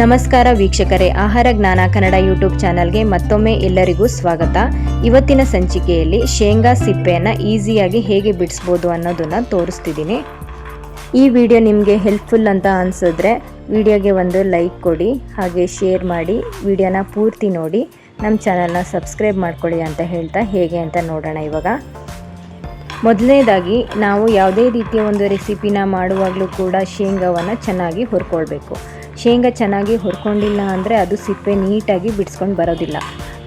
ನಮಸ್ಕಾರ ವೀಕ್ಷಕರೇ, ಆಹಾರ ಜ್ಞಾನ ಕನ್ನಡ ಯೂಟ್ಯೂಬ್ ಚಾನಲ್ಗೆ ಮತ್ತೊಮ್ಮೆ ಎಲ್ಲರಿಗೂ ಸ್ವಾಗತ. ಇವತ್ತಿನ ಸಂಚಿಕೆಯಲ್ಲಿ ಶೇಂಗಾ ಸಿಪ್ಪೆಯನ್ನು ಈಸಿಯಾಗಿ ಹೇಗೆ ಬಿಡಿಸ್ಬೋದು ಅನ್ನೋದನ್ನು ತೋರಿಸ್ತಿದ್ದೀನಿ. ಈ ವಿಡಿಯೋ ನಿಮಗೆ ಹೆಲ್ಪ್ಫುಲ್ ಅಂತ ಅನಿಸಿದ್ರೆ ವಿಡಿಯೋಗೆ ಒಂದು ಲೈಕ್ ಕೊಡಿ, ಹಾಗೆ ಶೇರ್ ಮಾಡಿ, ವಿಡಿಯೋನ ಪೂರ್ತಿ ನೋಡಿ. ನಮ್ಮ ಚಾನಲ್ನ ಸಬ್ಸ್ಕ್ರೈಬ್ ಮಾಡ್ಕೊಳ್ಳಿ ಅಂತ ಹೇಳ್ತಾ ಹೇಗೆ ಅಂತ ನೋಡೋಣ ಇವಾಗ. ಮೊದಲನೇದಾಗಿ, ನಾವು ಯಾವುದೇ ರೀತಿಯ ಒಂದು ರೆಸಿಪಿನ ಮಾಡುವಾಗಲೂ ಕೂಡ ಶೇಂಗಾವನ್ನು ಚೆನ್ನಾಗಿ ಹುರ್ಕೊಳ್ಬೇಕು. ಶೇಂಗಾ ಚೆನ್ನಾಗಿ ಹುರ್ಕೊಂಡಿಲ್ಲ ಅಂದರೆ ಅದು ಸಿಪ್ಪೆ ನೀಟಾಗಿ ಬಿಡಿಸ್ಕೊಂಡು ಬರೋದಿಲ್ಲ.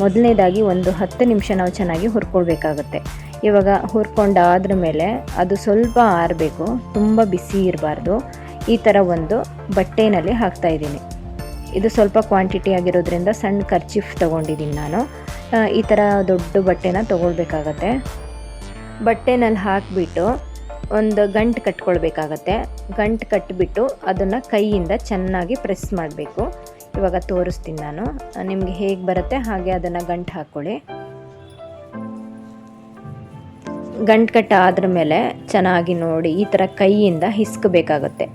ಮೊದಲನೇದಾಗಿ ಒಂದು ಹತ್ತು ನಿಮಿಷ ನಾವು ಚೆನ್ನಾಗಿ ಹುರ್ಕೊಳ್ಬೇಕಾಗುತ್ತೆ. ಇವಾಗ ಹುರ್ಕೊಂಡಾದ್ರ ಮೇಲೆ ಅದು ಸ್ವಲ್ಪ ಆರಬೇಕು, ತುಂಬ ಬಿಸಿ ಇರಬಾರ್ದು. ಈ ಥರ ಒಂದು ಬಟ್ಟೆನಲ್ಲಿ ಹಾಕ್ತಾ ಇದ್ದೀನಿ. ಇದು ಸ್ವಲ್ಪ ಕ್ವಾಂಟಿಟಿ ಆಗಿರೋದ್ರಿಂದ ಸಣ್ಣ ಖರ್ಚಿಫ್ ತೊಗೊಂಡಿದ್ದೀನಿ ನಾನು. ಈ ಥರ ದೊಡ್ಡ ಬಟ್ಟೆನ ತೊಗೊಳ್ಬೇಕಾಗತ್ತೆ. ಬಟ್ಟೆನಲ್ಲಿ ಹಾಕಿಬಿಟ್ಟು ಒಂದು ಗಂಟು ಕಟ್ಕೊಳ್ಬೇಕಾಗತ್ತೆ. ಗಂಟು ಕಟ್ಟಿಬಿಟ್ಟು ಅದನ್ನು ಕೈಯಿಂದ ಚೆನ್ನಾಗಿ ಪ್ರೆಸ್ ಮಾಡಬೇಕು. ಇವಾಗ ತೋರಿಸ್ತೀನಿ ನಾನು. ನಿಮಗೆ ಹೇಗೆ ಬರುತ್ತೆ ಹಾಗೆ ಅದನ್ನು ಗಂಟು ಹಾಕ್ಕೊಳ್ಳಿ ಗಂಟು ಕಟ್ಟ ಆದ್ರ ಮೇಲೆ ಚೆನ್ನಾಗಿ ನೋಡಿ ಈ ಥರ ಕೈಯಿಂದ ಹಿಸ್ಕಬೇಕಾಗತ್ತೆ.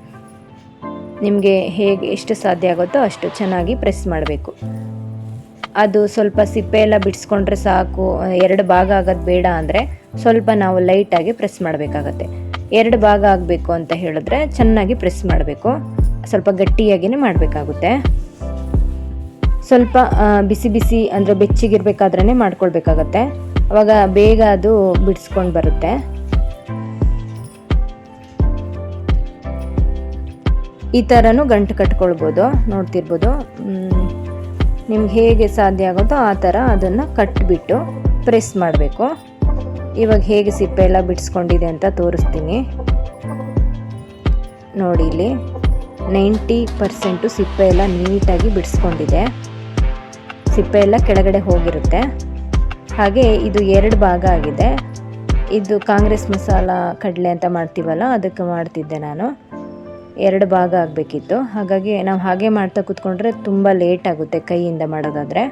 ನಿಮಗೆ ಹೇಗೆ ಎಷ್ಟು ಸಾಧ್ಯ ಆಗುತ್ತೋ ಅಷ್ಟು ಚೆನ್ನಾಗಿ ಪ್ರೆಸ್ ಮಾಡಬೇಕು. ಅದು ಸ್ವಲ್ಪ ಸಿಪ್ಪೆ ಎಲ್ಲ ಬಿಡಿಸ್ಕೊಂಡ್ರೆ ಸಾಕು. ಎರಡು ಭಾಗ ಆಗೋದು ಬೇಡ ಅಂದರೆ ಸ್ವಲ್ಪ ನಾವು ಲೈಟಾಗಿ ಪ್ರೆಸ್ ಮಾಡಬೇಕಾಗತ್ತೆ. ಎರಡು ಭಾಗ ಆಗಬೇಕು ಅಂತ ಹೇಳಿದ್ರೆ ಚೆನ್ನಾಗಿ ಪ್ರೆಸ್ ಮಾಡಬೇಕು. ಸ್ವಲ್ಪ ಗಟ್ಟಿಯಾಗಿಯೇ ಮಾಡಬೇಕಾಗುತ್ತೆ. ಸ್ವಲ್ಪ ಬಿಸಿ ಬಿಸಿ ಅಂದರೆ ಬೆಚ್ಚಗಿರ್ಬೇಕಾದ್ರೇ ಮಾಡ್ಕೊಳ್ಬೇಕಾಗತ್ತೆ. ಅವಾಗ ಬೇಗ ಅದು ಬಿಡಿಸ್ಕೊಂಡು ಬರುತ್ತೆ. ಈ ಥರನೂ ಗಂಟು ಕಟ್ಕೊಳ್ಬೋದು. ನೋಡ್ತಿರ್ಬೋದು. ನಿಮ್ಗೆ ಹೇಗೆ ಸಾಧ್ಯ ಆಗುತ್ತೋ ಆ ಥರ ಅದನ್ನು ಕಟ್ಬಿಟ್ಟು ಪ್ರೆಸ್ ಮಾಡಬೇಕು. ಇವಾಗ ಹೇಗೆ ಸಿಪ್ಪೆ ಎಲ್ಲ ಬಿಡಿಸ್ಕೊಂಡಿದೆ ಅಂತ ತೋರಿಸ್ತೀನಿ. ನೋಡಿ ಇಲ್ಲಿ ನೈಂಟಿ ಪರ್ಸೆಂಟು ಸಿಪ್ಪೆ ಎಲ್ಲ ನೀಟಾಗಿ ಬಿಡಿಸ್ಕೊಂಡಿದೆ. ಸಿಪ್ಪೆ ಎಲ್ಲ ಕೆಳಗಡೆ ಹೋಗಿರುತ್ತೆ. ಹಾಗೆ ಇದು ಎರಡು ಭಾಗ ಆಗಿದೆ. ಇದು ಕಾಂಗ್ರೆಸ್ ಮಸಾಲ ಕಡಲೆ ಅಂತ ಮಾಡ್ತೀವಲ್ಲ, ಅದಕ್ಕೆ ಮಾಡ್ತಿದ್ದೆ ನಾನು. ಎರಡು ಭಾಗ ಆಗಬೇಕಿತ್ತು. ಹಾಗಾಗಿ ನಾವು ಹಾಗೆ ಮಾಡ್ತಾ ಕೂತ್ಕೊಂಡ್ರೆ ತುಂಬ ಲೇಟ್ ಆಗುತ್ತೆ ಕೈಯಿಂದ ಮಾಡೋದಾದರೆ.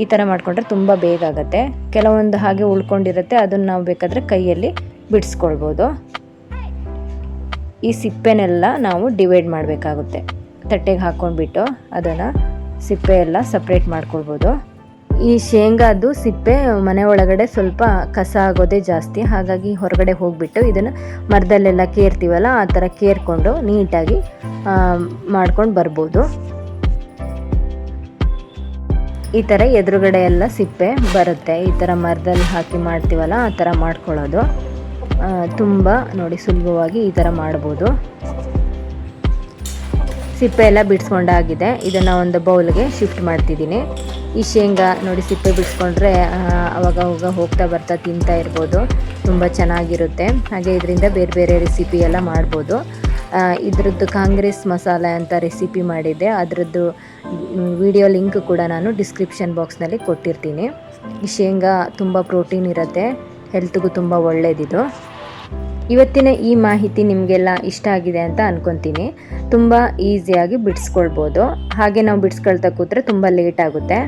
ಈ ಥರ ಮಾಡಿಕೊಂಡ್ರೆ ತುಂಬ ಬೇಗ ಆಗುತ್ತೆ. ಕೆಲವೊಂದು ಹಾಗೆ ಉಳ್ಕೊಂಡಿರುತ್ತೆ, ಅದನ್ನು ನಾವು ಬೇಕಾದರೆ ಕೈಯಲ್ಲಿ ಬಿಡಿಸ್ಕೊಳ್ಬೋದು. ಈ ಸಿಪ್ಪೆನೆಲ್ಲ ನಾವು ಡಿವೈಡ್ ಮಾಡಬೇಕಾಗುತ್ತೆ. ತಟ್ಟೆಗೆ ಹಾಕ್ಕೊಂಡ್ಬಿಟ್ಟು ಅದನ್ನು ಸಿಪ್ಪೆ ಎಲ್ಲ ಸಪ್ರೇಟ್ ಮಾಡ್ಕೊಳ್ಬೋದು. ಈ ಶೇಂಗಾದು ಸಿಪ್ಪೆ ಮನೆ ಒಳಗಡೆ ಸ್ವಲ್ಪ ಕಸ ಆಗೋದೇ ಜಾಸ್ತಿ, ಹಾಗಾಗಿ ಹೊರಗಡೆ ಹೋಗ್ಬಿಟ್ಟು ಇದನ್ನು ಮರದಲ್ಲೆಲ್ಲ ಕೇರ್ತೀವಲ್ಲ, ಆ ಥರ ಕೇರ್ಕೊಂಡು ನೀಟಾಗಿ ಮಾಡ್ಕೊಂಡು ಬರ್ಬೋದು. ಈ ಥರ ಎದುರುಗಡೆ ಎಲ್ಲ ಸಿಪ್ಪೆ ಬರುತ್ತೆ. ಈ ಥರ ಮರದಲ್ಲಿ ಹಾಕಿ ಮಾಡ್ತೀವಲ್ಲ, ಆ ಥರ ಮಾಡ್ಕೊಳ್ಳೋದು. ತುಂಬ ನೋಡಿ ಸುಲಭವಾಗಿ ಈ ಥರ ಮಾಡ್ಬೋದು. ಸಿಪ್ಪೆ ಎಲ್ಲ ಬಿಡಿಸ್ಕೊಂಡಾಗಿದೆ. ಇದನ್ನು ಒಂದು ಬೌಲ್ಗೆ ಶಿಫ್ಟ್ ಮಾಡ್ತಿದ್ದೀನಿ. ಈ ಶೇಂಗಾ ನೋಡಿ ಸಿಪ್ಪೆ ಬಿಡಿಸ್ಕೊಂಡ್ರೆ ಅವಾಗ ಅವಾಗ ಹೋಗ್ತಾ ಬರ್ತಾ ತಿಂತಾ ಇರ್ಬೋದು. ತುಂಬ ಚೆನ್ನಾಗಿರುತ್ತೆ. ಹಾಗೆ ಇದರಿಂದ ಬೇರೆ ಬೇರೆ ರೆಸಿಪಿ ಎಲ್ಲ ಮಾಡ್ಬೋದು. ಇದ್ರದ್ದು ಕಾಂಗ್ರೆಸ್ ಮಸಾಲೆ ಅಂತ ರೆಸಿಪಿ ಮಾಡಿದ್ದೆ. ಅದರದ್ದು ವಿಡಿಯೋ ಲಿಂಕ್ ಕೂಡ ನಾನು ಡಿಸ್ಕ್ರಿಪ್ಷನ್ ಬಾಕ್ಸ್ನಲ್ಲಿ ಕೊಟ್ಟಿರ್ತೀನಿ. ಈ ಶೇಂಗಾ ತುಂಬ ಪ್ರೋಟೀನ್ ಇರುತ್ತೆ ಹೆಲ್ತ್ಗೂ ತುಂಬ ಒಳ್ಳೆಯದಿದು ಇವತ್ತಿನ ಈ ಮಾಹಿತಿ ನಿಮಗೆಲ್ಲ ಇಷ್ಟ ಆಗಿದೆ ಅಂತ ಅನ್ಕೊತೀನಿ. ತುಂಬ ಈಸಿಯಾಗಿ ಬಿಡಿಸ್ಕೊಳ್ಬೋದು. ಹಾಗೆ ನಾವು ಬಿಡಿಸ್ಕೊಳ್ತಾ ಕೂತ್ರೆ ತುಂಬ ಲೇಟ್ ಆಗುತ್ತೆ.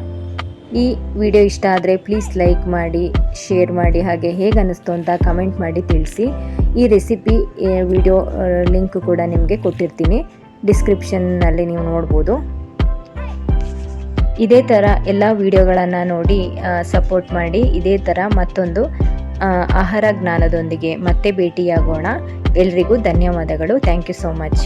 ಈ ವಿಡಿಯೋ ಇಷ್ಟ ಆದರೆ ಪ್ಲೀಸ್ ಲೈಕ್ ಮಾಡಿ ಶೇರ್ ಮಾಡಿ, ಹಾಗೆ ಹೇಗೆ ಅನ್ನಿಸ್ತು ಅಂತ ಕಮೆಂಟ್ ಮಾಡಿ ತಿಳಿಸಿ. ಈ ರೆಸಿಪಿ ವಿಡಿಯೋ ಲಿಂಕ್ ಕೂಡ ನಿಮಗೆ ಕೊಟ್ಟಿರ್ತೀನಿ. ಡಿಸ್ಕ್ರಿಪ್ಷನ್ನಲ್ಲಿ ನೀವು ನೋಡ್ಬೋದು. ಇದೇ ಥರ ಎಲ್ಲ ವಿಡಿಯೋಗಳನ್ನು ನೋಡಿ ಸಪೋರ್ಟ್ ಮಾಡಿ, ಇದೇ ಥರ ಮತ್ತೊಂದು ಆಹಾರ ಜ್ಞಾನದೊಂದಿಗೆ ಮತ್ತೆ ಭೇಟಿಯಾಗೋಣ. ಎಲ್ರಿಗೂ ಧನ್ಯವಾದಗಳು. Thank you so much